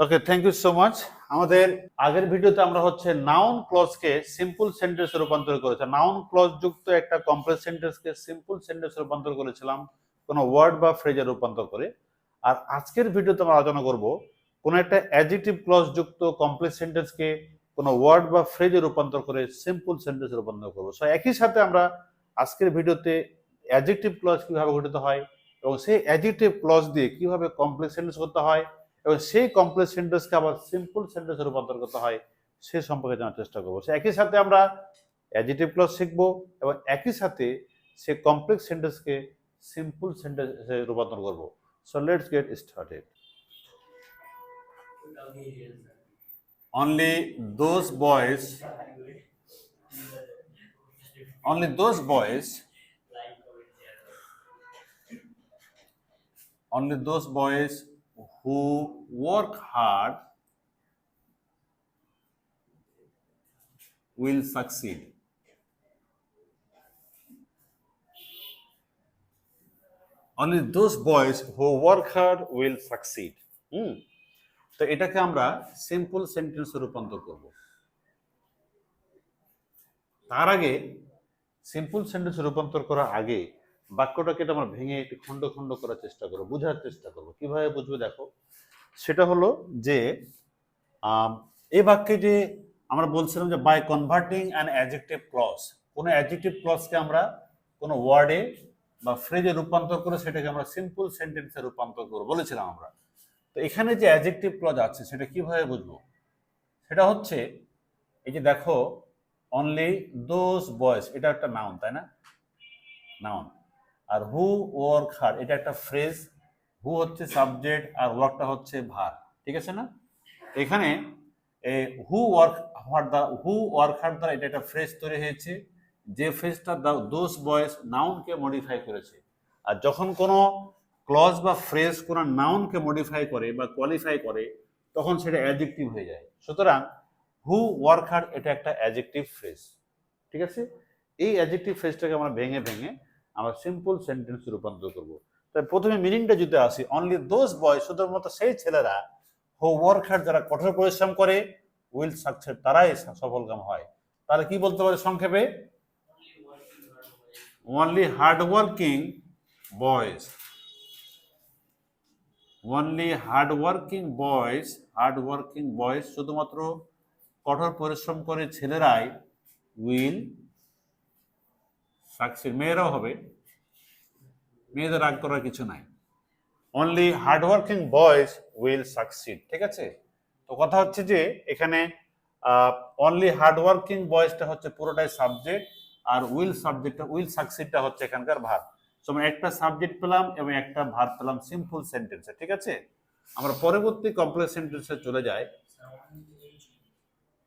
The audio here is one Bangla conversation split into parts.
Okay thank you so much আমাদের আগের ভিডিওতে আমরা হচ্ছে নাউন ক্লজকে সিম্পল সেন্টেন্সে রূপান্তর করেছি নাউন ক্লজ যুক্ত একটা কমপ্লেক্স সেন্টেন্সকে সিম্পল সেন্টেন্সে রূপান্তর করেছিলাম, কোনো ওয়ার্ড বা ফ্রেজে রূপান্তর করে। আর আজকের ভিডিওতে আমরা আলোচনা করব কোনো একটা অ্যাডজেক্টিভ ক্লজ যুক্ত কমপ্লেক্স সেন্টেন্সকে কোনো ওয়ার্ড বা ফ্রেজে রূপান্তর করে সিম্পল সেন্টেন্সে রূপান্তর করব। সো একই সাথে আমরা আজকের ভিডিওতে অ্যাডজেক্টিভ ক্লজ কীভাবে গঠিত হয় এবং সেই অ্যাডজেক্টিভ ক্লজ দিয়ে কীভাবে কমপ্লেক্স সেন্টেন্স করতে হয় এবং সেই কমপ্লেক্স সেন্টেন্সকে আবার সিম্পল সেন্টেন্সে রূপান্তর করতে হয়, সে সম্পর্কে জানার চেষ্টা করব। সে একই সাথে আমরা অ্যাডজেক্টিভ ক্লজ শিখব এবং একই সাথে সে কমপ্লেক্স সেন্টেন্সকে সিম্পল সেন্টেন্সে রূপান্তর করব। So let's get started only those boys, only those boys, only those boys who work hard will succeed only those boys who work hard will succeed হুম তো এটাকে আমরা সিম্পল সেন্টেন্সে রূপান্তর করব তার আগে সিম্পল সেন্টেন্সে রূপান্তর করার আগে বাক্যটাকে এটা আমরা ভেঙে একটু খণ্ড খণ্ড করার চেষ্টা করব, বোঝার চেষ্টা করব। কীভাবে বুঝবে দেখো? সেটা হলো যে এই বাক্যে যে আমরা বলছিলাম যে by converting an adjective clause কোনো অ্যাডজেক্টিভ ক্লজকে আমরা কোনো ওয়ার্ডে বা ফ্রেজে রূপান্তর করে সেটাকে আমরা সিম্পল সেন্টেন্সে রূপান্তর করব বলেছিলাম আমরা। তো এখানে যে অ্যাডজেক্টিভ ক্লজ আছে, সেটা কীভাবে বুঝব? সেটা হচ্ছে, এই যে দেখো অনলি দোজ বয়েস এটা একটা নাউন তাই না? নাউন আর হু ওয়ার্ক হার্ড এটা একটা ফ্রেজ হু হচ্ছে সাবজেক্ট আর ওয়ার্কটা হচ্ছে ভার ঠিক আছে না? এখানে হু ওয়ার্ক হার্ড দ্বারা হু ওয়ার্ক হার্ড দ্বারা এটা একটা ফ্রেজ তৈরি হয়েছে, যে ফ্রেজটা দোজ বয়েস নাউনকে মডিফাই করেছে। আর যখন কোনো ক্লজ বা ফ্রেজ কোনো নাউনকে মডিফাই করে বা কোয়ালিফাই করে, তখন সেটা অ্যাডজেক্টিভ হয়ে যায়। সুতরাং হু ওয়ার্ক হার্ড এটা একটা অ্যাডজেক্টিভ ফ্রেজ ঠিক আছে? এই অ্যাডজেক্টিভ ফ্রেজটাকে আমরা ভেঙে ভেঙে আমরা সিম্পল সেন্টেন্স রূপান্তর করব। তাই প্রথমে মিনিংটা যদি আসি অনলি দোজ বয় শুধুমাত্র সেই ছেলেরা হু ওয়ার্ক হার্ড যারা কঠোর পরিশ্রম করে উইল সাকসেস তারাই সফলকাম হয়। তাহলে কি বলতে পারে সংক্ষেপে? Only hard working boys only hard working boys hard working boys শুধুমাত্র কঠোর পরিশ্রম করে ছেলেরাই উইল সাকসিড মেয়েরাও হবে। মেয়েদের রাগ করার কিছু নাই। Only hard working boys will succeed ঠিক আছে? তো কথা হচ্ছে যে, এখানে অনলি হার্ড ওয়ার্কিং বয়েজটা হচ্ছে পুরোটাই সাবজেক্ট আর উইল সাবজেক্টটা উইল সাকসিডটা হচ্ছে এখানকার ভার তো আমরা একটা সাবজেক্ট পেলাম এবং একটা ভার পেলাম সিম্পল সেন্টেন্সে ঠিক আছে? আমরা পরবর্তী কমপ্লেক্স সেন্টেন্সে চলে যাই।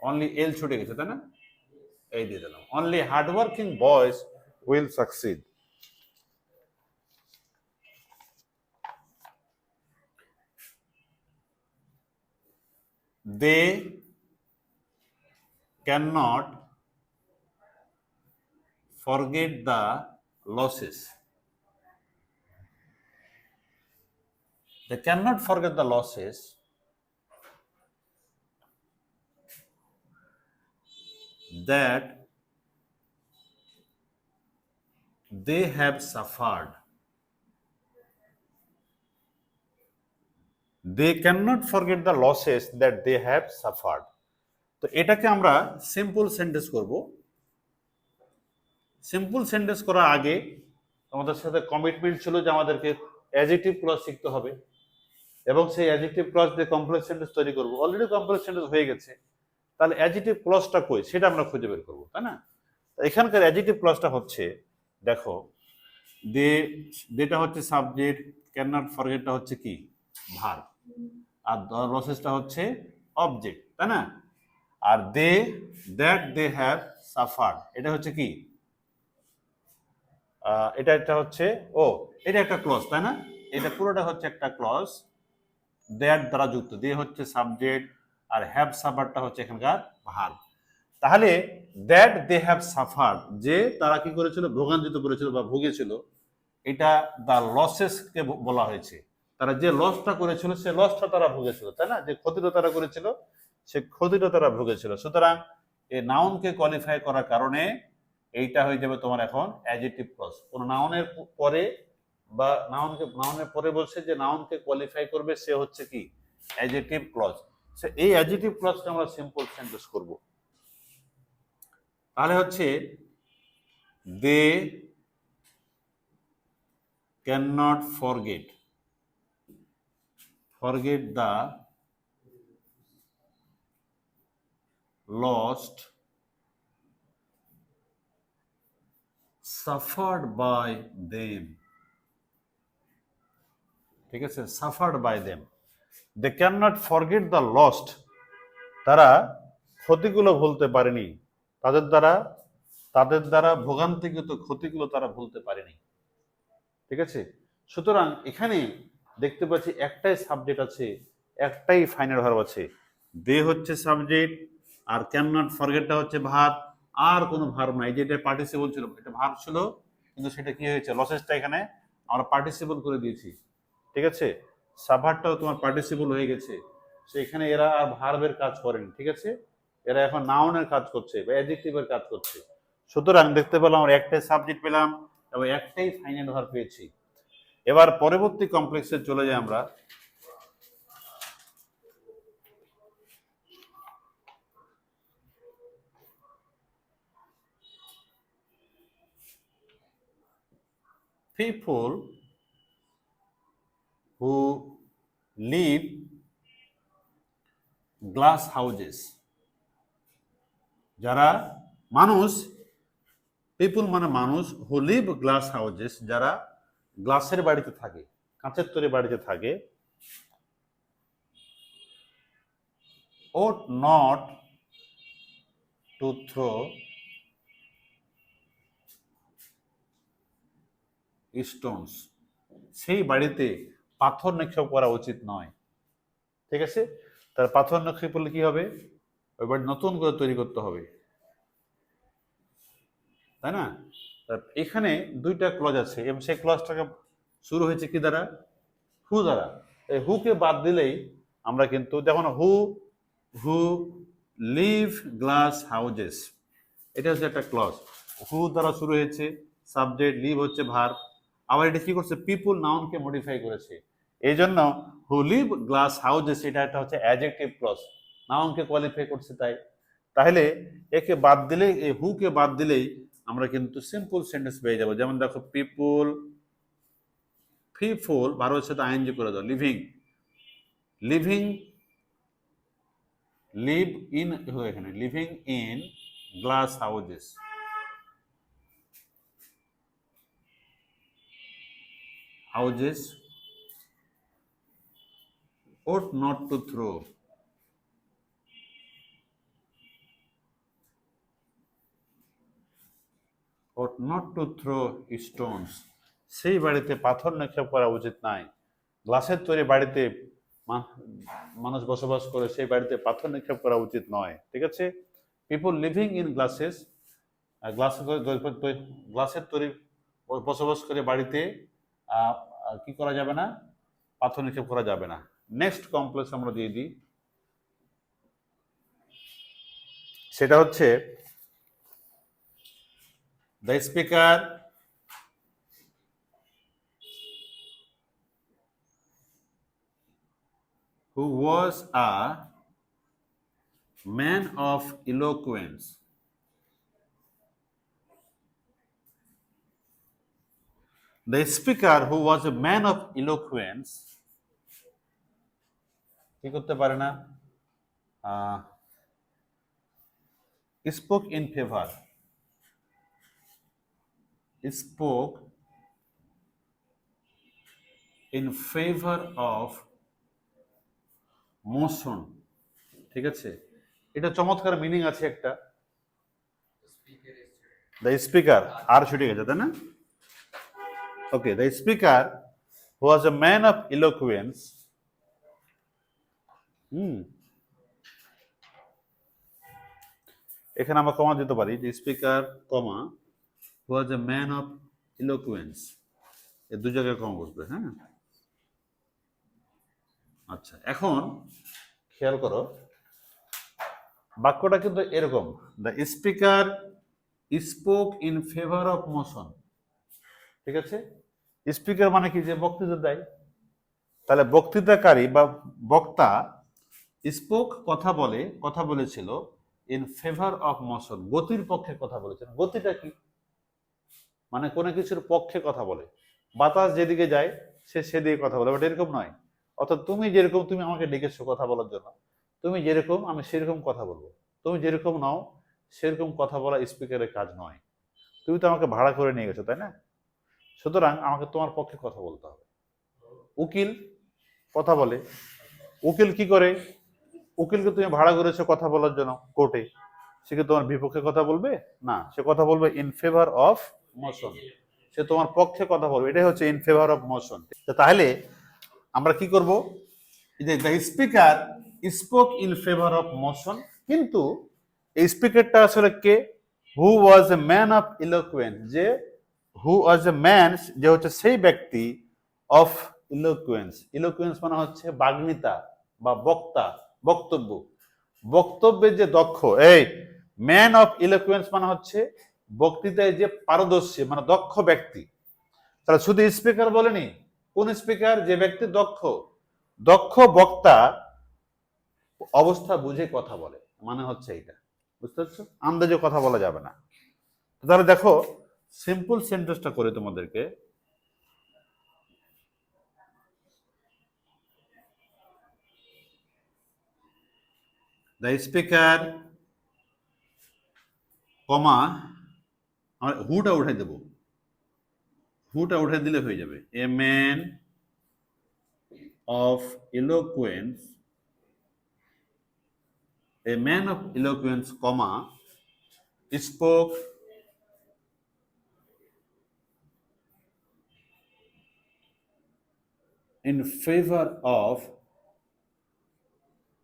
অনলি এল ছুটে গেছে, তাই না? এই দিয়ে দিলাম। Only hard working boys will succeed. They cannot forget the losses. They cannot forget the losses. That they have suffered. They cannot forget the losses that they have suffered. তো এটাকে আমরা সিম্পল সেন্টেন্স করব। সিম্পল সেন্টেন্স করার আগে আমাদের সাথে কমিটমেন্ট ছিল যে আমাদেরকে অ্যাজেক্টিভ ক্লজ শিখতে হবে। এবং সেই অ্যাজেক্টিভ ক্লজ দিয়ে কমপ্লেক্স সেন্টেন্স তৈরি করব। অলরেডি কমপ্লেক্স সেন্টেন্স হয়ে গেছে। তাহলে অ্যাজেক্টিভ ক্লজটা কই? সেটা আমরা খুঁজে বের করব, তাই না? এখানকার অ্যাজেক্টিভ ক্লজটা হচ্ছে দেখো, দে যেটা হচ্ছে সাবজেক্ট ক্যান নট ফরগেটটা হচ্ছে কি? ভার আর লসেসটা হচ্ছে অবজেক্ট তাই না? আর they that they have suffered এটা হচ্ছে কি? এটা একটা হচ্ছে, ও, এটা একটা ক্লজ তাই না? এটা পুরোটা হচ্ছে একটা ক্লজ দ্যাট দ্বারা যুক্ত। দে হচ্ছে সাবজেক্ট আর হ্যাভ সাফারটা হচ্ছে এখানকার ভার তাহলে দ্যাট দে হ্যাভ সাফার যে তারা কি করেছিল? ভোগান্তিত করেছিল বা ভুগেছিল, এটা দ্য লসেসকে বলা হয়েছে। তারা যে লসটা করেছিল, সে লসটা তারা ভুগেছিল, তাই না? যে ক্ষতিটা তারা করেছিল, সে ক্ষতিটা তারা ভুগেছিল। সুতরাং এই নাউনকে কোয়ালিফাই করার কারণে এইটা হয়ে যাবে তোমার এখন অ্যাজেটিভ ক্লজ কোন নাউনের পরে বা নাউনকে নাউনের পরে বলছে যে নাউনকে কোয়ালিফাই করবে, সে হচ্ছে কি? অ্যাজেটিভ ক্লজ সে এই অ্যাজেটিভ ক্লজকে আমরা সিম্পল সেন্টেন্স করব। তাহলে হচ্ছে they can not forget. Forget the lost suffered by them ঠিক আছে? Suffered by them. They can not forget the lost. তারা ক্ষতিগুলো ভুলতে পারেনি। তাদের দ্বারা তাদের দ্বারা ভোগান্তিগত ক্ষতিগুলো তারা ভুলতে পারেনি। ঠিক আছে? সুতরাং এখানে দেখতে পাচ্ছি একটাই সাবজেক্ট আছে, একটাই ফাইনাল ভার্ব আছে। দে হচ্ছে সাবজেক্ট আর ক্যান নট ফরগেটটা হচ্ছে ভার আর কোনো ভার্ব নাই। যেটা পার্টিসিপল ছিল, এটা ভার্ব ছিল, কিন্তু সেটা কি হয়েছে? লসেসটা এখানে আমরা পার্টিসিপল করে দিয়েছি। ঠিক আছে? সাভারটাও তোমার পার্টিসিপল হয়ে গেছে। সো এখানে এরা আর ভার্বের কাজ করেনি। ঠিক আছে? এরা এখন নাউনের কাজ করছে বা অ্যাডজেক্টিভের কাজ করছে। সুতরাং দেখতে পেলাম, আমরা একটাই সাবজেক্ট পেলাম এবং একটাই ফাইনাল ভার্ব পেয়েছি। এবার পরবর্তী কমপ্লেক্সে চলে যাই আমরা। people who live glass houses যারা মানুষ পিপুল মানে মানুষ হু লিভ গ্লাস হাউজেস যারা গ্লাসের বাড়িতে থাকে, কাঁচের তৈরি বাড়িতে থাকে ought not to throw stones সেই বাড়িতে পাথর নিক্ষেপ করা উচিত নয়। ঠিক আছে? তার পাথর নিক্ষেপ করলে কি হবে? ওই বাড়ি নতুন করে তৈরি করতে হবে। তাই না? এখানে দুইটা ক্লজ আছে এবং সেই ক্লজটাকে শুরু হয়েছে কি দ্বারা? হু দ্বারা? এই হুকে বাদ দিলেই আমরা কিন্তু দেখুন who who live glass houses এটা হচ্ছে একটা ক্লজ হু দ্বারা শুরু হয়েছে? সাবজেক্ট লিভ হচ্ছে ভার আবার এটা কি করছে? পিপুল নাউনকে মডিফাই করেছে। এই জন্য হু লিভ গ্লাস হাউজেস এটা একটা হচ্ছে অ্যাজেক্টিভ ক্লজ নাউনকে কোয়ালিফাই করছে তাই। তাহলে একে বাদ দিলেই, এই হুকে বাদ দিলেই আমরা কিন্তু সিম্পল সেন্টেন্স পেয়ে যাব। যেমন দেখো পিপুল পিপুল বারোর সাথে আইনজি করে দাও লিভিং লিভিং লিভ ইন এখানে living in glass houses houses ought not to throw not to throw stones. সেই বাড়িতে পাথর নিক্ষেপ করা উচিত নাই। গ্লাসের তৈরি বাড়িতে মানুষ বসবাস করে সেই বাড়িতে পাথর নিক্ষেপ করা উচিত নয়, ঠিক আছে? People living in glasses glass গ্লাসের তৈরি বসবাস করে বাড়িতে কি করা যাবে না? পাথর নিক্ষেপ করা যাবে না। নেক্সট কমপ্লেক্স আমরা দিয়ে দিই। সেটা হচ্ছে the speaker who was a man of eloquence The speaker, who was a man of eloquence, কি করতে পারে না spoke in favour spoke in favour of motion ঠিক আছে এটা চমৎকার মিনিং আছে একটা দ্য স্পিকার আর ছুটে গেছে, তাই না okay the speaker who was a man of eloquence. Hmm. এখানে আমরা কমা দিতে পারি, যে speaker comma was a man of eloquence এ দু জায়গায় কমা বসবে হ্যাঁ? আচ্ছা এখন খেয়াল করো, বাক্যটা কিন্তু এরকম the speaker spoke in favour of motion ঠিক আছে? স্পিকার মানে কি? যে বক্তৃতা দেয়। তাহলে বক্তৃতাকারী বা বক্তা স্পোক কথা বলে, কথা বলেছিল ইন ফেভার অফ মোশন গতির পক্ষে কথা বলেছেন গতিটা কি? মানে কোনো কিছুর পক্ষে কথা বলে। বাতাস যেদিকে যায়, সে সেদিকে কথা বলে। বাট এরকম নয়। অর্থাৎ তুমি যেরকম তুমি আমাকে ডেকেছো কথা বলার জন্য, তুমি যেরকম আমি সেরকম কথা বলব। তুমি যেরকম নাও, সেরকম কথা বলা স্পিকারের কাজ নয়। তুমি তো আমাকে ভাড়া করে নিয়ে গেছো, তাই না? সুতরাং আমাকে তোমার পক্ষে কথা বলতে হবে। উকিল কথা বলে। উকিল কি করে? উকিলকে তুমি ভাড়া করেছ কথা বলার জন্য কোর্টে। সে কি তোমার বিপক্ষে কথা বলবে? না, সে কথা বলবে ইন ফেভার অফ মোশন সে তোমার পক্ষে কথা বলবে। এটাই হচ্ছে ইন ফেভার অফ মোশন তাহলে আমরা কি করব? যে the speaker spoke in favour of motion কিন্তু এই স্পিকারটা আসলে কে? হু ওয়াজ এ ম্যান অফ ইলোকুয়েন্স যে হু ওয়াজ এ ম্যান যে হচ্ছে সেই ব্যক্তি অফ ইলোকুয়েন্স ইলোকুয়েন্স মানে হচ্ছে বাগ্মিতা বা বক্তা, বক্তব্য। বক্তব্যের যে দক্ষ, এই ম্যান অফ ইলোকুয়েন্স মানে হচ্ছে বক্তৃতায় যে পারদর্শী মানে দক্ষ ব্যক্তি। তাহলে শুধু স্পিকার বলেনি, কোন স্পিকার? যে ব্যক্তি দক্ষ। দক্ষ বক্তা অবস্থা বুঝে কথা বলে। মানে হচ্ছে এইটা। বুঝতে পারছ? আন্দাজে কথা বলা যাবে না। তাহলে দেখো সিম্পল সেন্টেন্সটা করে তোমাদেরকে। দ্য স্পিকার কমা হুটা উঠাই দেব। হুটা উঠাই দিলে হয়ে যাবে। A man of eloquence a man of eloquence comma spoke in favour of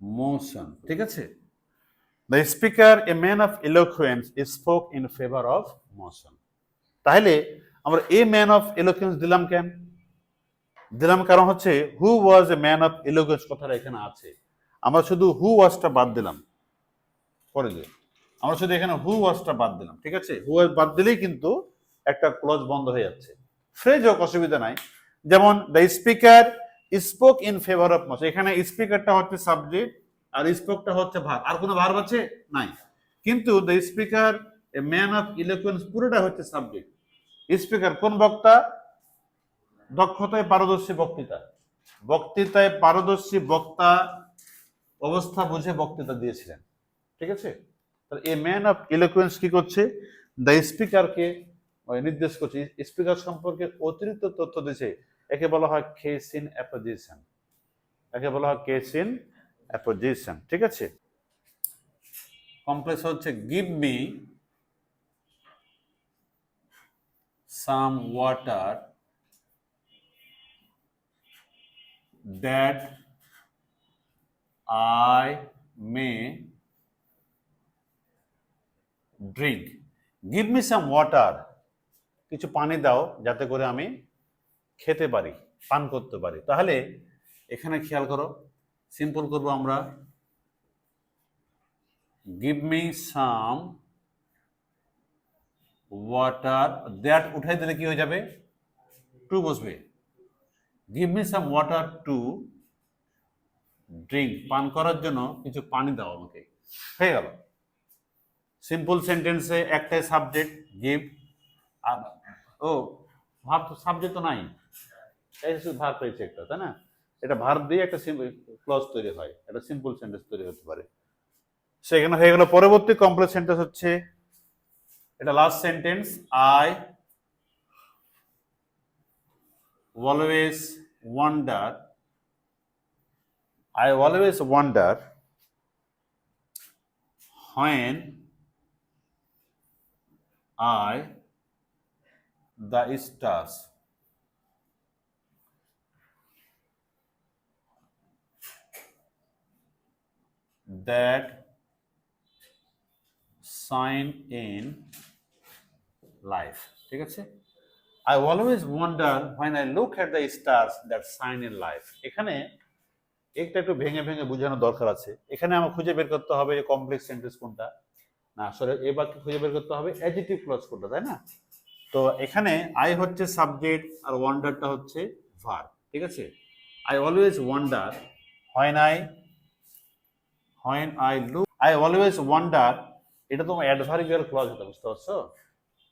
motion ঠিক আছে? The speaker a man of eloquence spoke in favour of motion তাহলে আমরা এ ম্যান অফ eloquence দিলাম কেন? দিলাম কারণ হচ্ছে who was a man of এলোগেন্স কথাটা এখানে আছে। আমরা শুধু হু ওয়াজটা বাদ দিলাম। পরে দিয়ে আমরা শুধু এখানে হু ওয়াজটা বাদ দিলাম, ঠিক আছে? হু ওয়াজ বাদ দিলেই কিন্তু একটা ক্লজ বন্ধ হয়ে যাচ্ছে। ফ্রেজ হোক, অসুবিধা নাই। যেমন the speaker spoke in favour of motion এখানে স্পিকারটা হচ্ছে সাবজেক্ট আর স্পোকটা হচ্ছে ভার। আর কোনো ভার আছে? নাই। কিন্তু the speaker a man of electronics পুরোটা হচ্ছে সাবজেক্ট স্পিকার কোন বক্তা? দক্ষতায় পারদর্শী বক্তৃতা। বক্তৃতায় পারদর্শী বক্তা অবস্থা বুঝে বক্তৃতা দিয়েছিলেন। ঠিক আছে? তাহলে এই ম্যান অফ ইলেকুয়েন্স কি করছে? দ্য স্পিকারকে নির্দেশ করছে। স্পিকার সম্পর্কে অতিরিক্ত তথ্য দিয়েছে। একে বলা হয় কেসিন অ্যাপোজিশন। একে বলা হয় কেসিন অ্যাপোজিশন ঠিক আছে? কমপ্লেক্স হচ্ছে give me some water that I may drink give me some water কিছু পানি দাও যাতে করে আমি খেতে পারি, পান করতে পারি। তাহলে এখানে খেয়াল করো সিম্পল করব আমরা। Give me some water that উঠাই দিলে কি হয়ে যাবে? টু বসবে। Give me some water to drink পান করার জন্য কিছু পানি দাও আমাকে। হয়ে গেল। সিম্পল সেন্টেন্সে একটাই সাবজেক্ট গিভ আর, ও, ভাব তো সাবজেক্ট তো নাই। শুধু ভার পেয়েছে একটা, তাই না? এটা ভার দিয়ে একটা ক্লজ তৈরি হয়। একটা সিম্পল সেন্টেন্স তৈরি হতে পারে। সেখানে হয়ে গেল পরবর্তী কমপ্লেক্স সেন্টেন্স হচ্ছে, এটা last sentence I always wonder, i always wonder when I the stars that shine in life. ঠিক আছে? I always wonder when I look at the stars, that shine in life. এখানে একটা একটু ভেঙে ভেঙে বোঝানোর দরকার আছে। এখানে আমার খুঁজে বের করতে হবে যে কমপ্লেক্স সেন্টেন্স কোনটা। না, আসলে এ বাক্যে খুঁজে বের করতে হবে অ্যাডিটিভ ক্লজ কোনটা, তাই না? তো এখানে আই হচ্ছে সাবজেক্ট আর ওয়ান্ডারটা হচ্ছে ভার ঠিক আছে? I always wonder when I when I look I always wonder এটা তো অ্যাডভার্বিয়াল ক্লজ এটা, বুঝতে পারছ?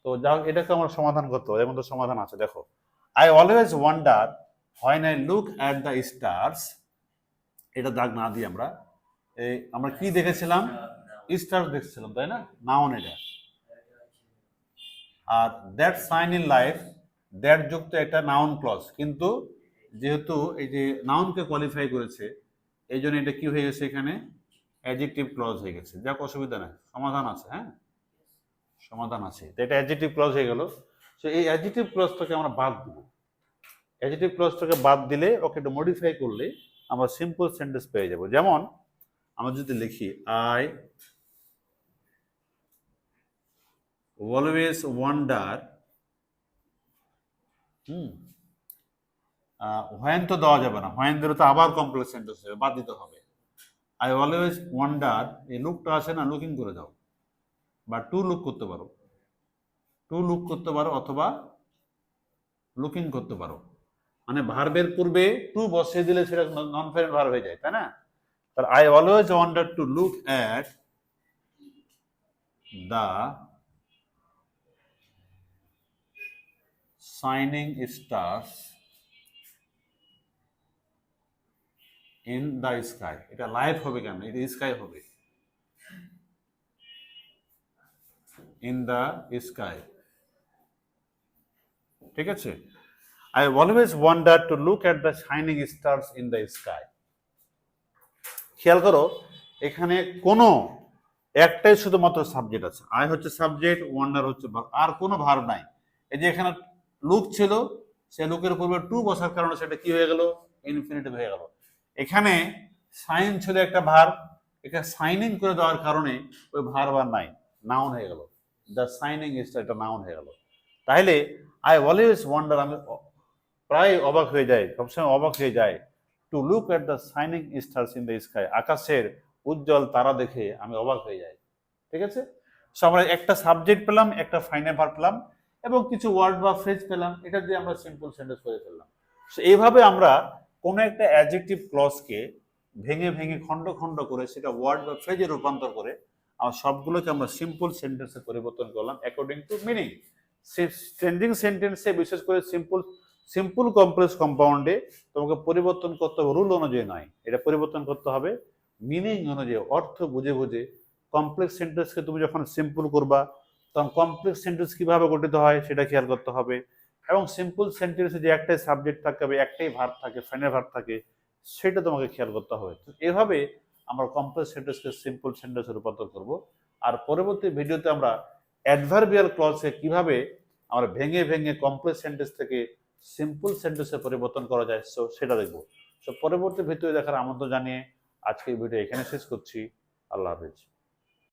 তো যা এটাকে আমার সমাধান করতে হবে, এর মধ্যে সমাধান আছে, দেখো। I always wonder when I look at the stars এটা দাগ না দিয়ে আমরা, এই আমরা কি দেখেছিলাম? স্টার দেখছিলাম, তাই না? নাউন এটা। আর that shine in life that যুক্ত একটা নাউন ক্লজ কিন্তু যেহেতু এই যে নাউনকে কোয়ালিফাই করেছে এই জন্য এটা কি হয়ে গেছে এখানে? অ্যাডজেক্টিভ ক্লজ হয়ে গেছে। যাক অসুবিধা নাই। সমাধান আছে হ্যাঁ? সমাধান আছে। তো এটা অ্যাডজেক্টিভ ক্লজ হয়ে গেল। সো এই অ্যাডজেক্টিভ ক্লজটাকে আমরা বাদ দিব। অ্যাডজেক্টিভ ক্লজটাকে বাদ দিলে ওকে একটু মডিফাই করলে আমরা সিম্পল সেন্টেন্স পেয়ে যাব। যেমন আমরা যদি লিখি I always wonder hmm. When তো দেওয়া যাবে না। হোয়েন দিলে তো আবার কমপ্লেক্স সেন্টেন্স হবে বাদ দিতে হবে। আই অলওয়েজ ওয়ান্ডার এই লুকটা আছে না লুকিং করে দাও বা টু লুক করতে পারো। টু লুক করতে পারো অথবা লুকিং করতে পারো। মানে ভার্বের পূর্বে টু বসিয়ে দিলে সেটা নন ফেরেন্ট ভার্ব হয়ে যায়, তাই না? তার I always wonder to look at the shining stars in the sky এটা লাইভ হবে কেন? এটা স্কাই হবে। ইন দ্য স্কাই ঠিক আছে? I always wonder to look at the shining stars in the sky খেয়াল করো, এখানে কোনো একটাই শুধুমাত্র সাবজেক্ট আছে। আই হচ্ছে সাবজেক্ট ওয়ান্ডার হচ্ছে আর কোনো ভার নাই। এই যে এখানে লুক ছিল, সে লুকের পূর্বে টু বসার কারণে সেটা কি হয়ে গেল? ইনফিনিটিভ হয়ে গেল। এখানে সাইন ছিল একটা ভার এখানে সাইনিং করে দেওয়ার কারণে ওই ভার বার নাই নাউন হয়ে গেল। দ্য সাইনিং ইজ একটা নাউন হয়ে গেল। তাহলে আই অলওয়েজ ওয়ান্ডার আমি প্রায় অবাক হয়ে যাই, সবসময় অবাক হয়ে যায় to look at the shining stars in the sky আকাশের উজ্জ্বল তারা দেখে আমি অবাক হয়ে যাই। ঠিক আছে? সো আমরা একটা সাবজেক্ট পেলাম, একটা ফাইনাল ভার পেলাম, এবং কিছু ওয়ার্ড বা ফ্রেজ পেলাম, এটা দিয়ে আমরা সিম্পল সেন্টেন্স করে ফেললাম। সো এইভাবে আমরা কোনো একটা অ্যাডজেক্টিভ ক্লজকে ভেঙে ভেঙে, খণ্ড খণ্ড করে সেটা ওয়ার্ড বা ফ্রেজে রূপান্তর করে আমার সবগুলোকে আমরা সিম্পল সেন্টেন্সে পরিবর্তন করলাম অ্যাকর্ডিং টু মিনিং চেঞ্জিং সেন্টেন্সে বিশেষ করে সিম্পল সিম্পল কমপ্লেক্স কম্পাউন্ডে তোমাকে পরিবর্তন করতে হবে রুল অনুযায়ী নয়। এটা পরিবর্তন করতে হবে মিনিং অনুযায়ী, অর্থ বুঝে বুঝে। কমপ্লেক্স সেন্টেন্সকে তুমি যখন সিম্পল করবা, তখন কমপ্লেক্স সেন্টেন্স কীভাবে গঠিত হয় সেটা খেয়াল করতে হবে। এবং সিম্পল সেন্টেন্সে যে একটাই সাবজেক্ট থাকবে একটাই ভার্ব থাকে ফাইনাল ভার্ব থাকে, সেটা তোমাকে খেয়াল করতে হবে। তো এভাবে আমরা কমপ্লেক্স সেন্টেন্সকে সিম্পল সেন্টেন্সে রূপান্তর করব। আর পরবর্তী ভিডিওতে আমরা অ্যাডভার্বিয়াল ক্লজকে কীভাবে আমরা ভেঙে ভেঙে কমপ্লেক্স সেন্টেন্স থেকে সিম্পল সেন্টেন্সে পরিবর্তন করা যায় সো সেটা দেখব। সো পরবর্তী ভিডিও দেখার আমন্ত্রণ জানিয়ে আজকে এই ভিডিও এখানে শেষ করছি। আল্লাহ হাফিজ।